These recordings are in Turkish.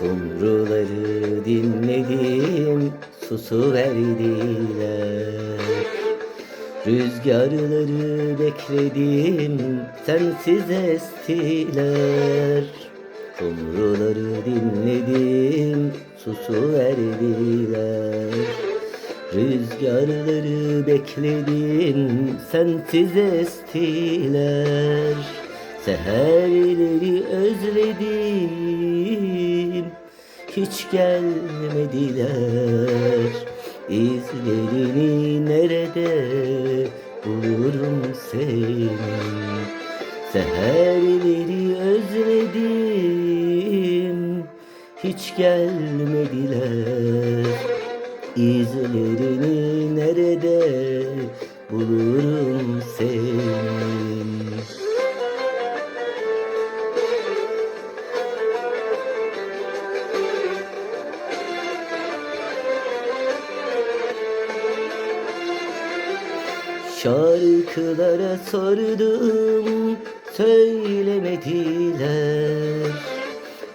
Kumruları dinledim, susu verdiler. Rüzgarları bekledim, sensiz estiler. Kumruları dinledim, susu verdiler. Rüzgarları bekledim, sensiz estiler. Seherleri özledim, hiç gelmediler. İzlerini nerede bulurum seni? Seherleri özledim, hiç gelmediler. İzlerini nerede bulurum senin? Şarkılara sordum söylemediler.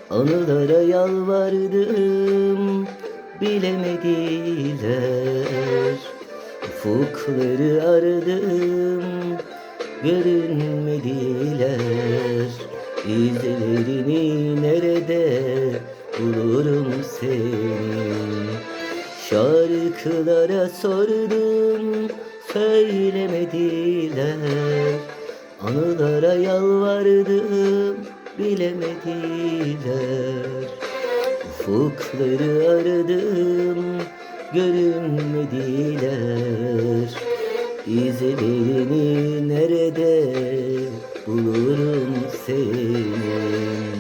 Anılara yalvardım bilemediler. Ufukları aradım görünmediler. İzlerini nerede bulurum seni? Şarkılara sordum söylemediler. Anılara yalvardım bilemediler. Ufukları aradım görünmediler. İzlerini nerede bulurum senin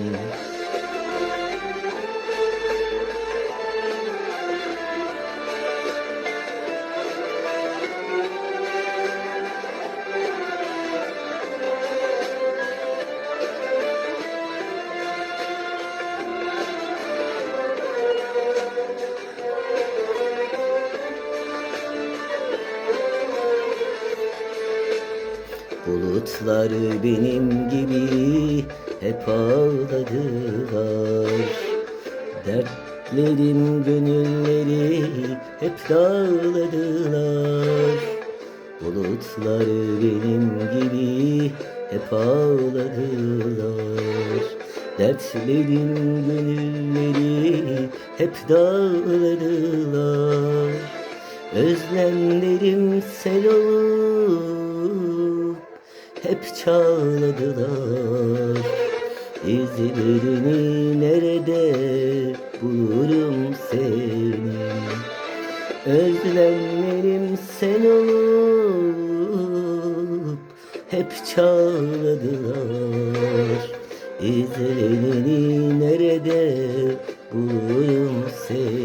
Bulutlar benim gibi hep ağladılar. Dertlerim gönülleri hep dağladılar. Bulutlar benim gibi hep ağladılar. Dertlerim gönülleri hep dağladılar. Özlemlerim sel olup hep çağladılar. İzlerini nerede bulurum seni? Özlemlerim sen olup hep çağladılar. İzlerini nerede bulurum seni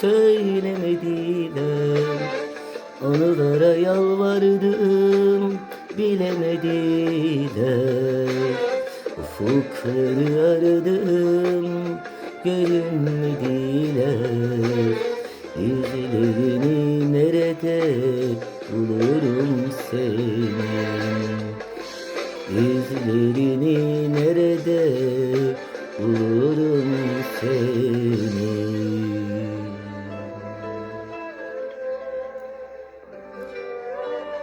söylemediler Anılara yalvardım bilemediler Ufukları aradım görünmediler İzlerini nerede bulurum senin İzlerini nerede bulurum seni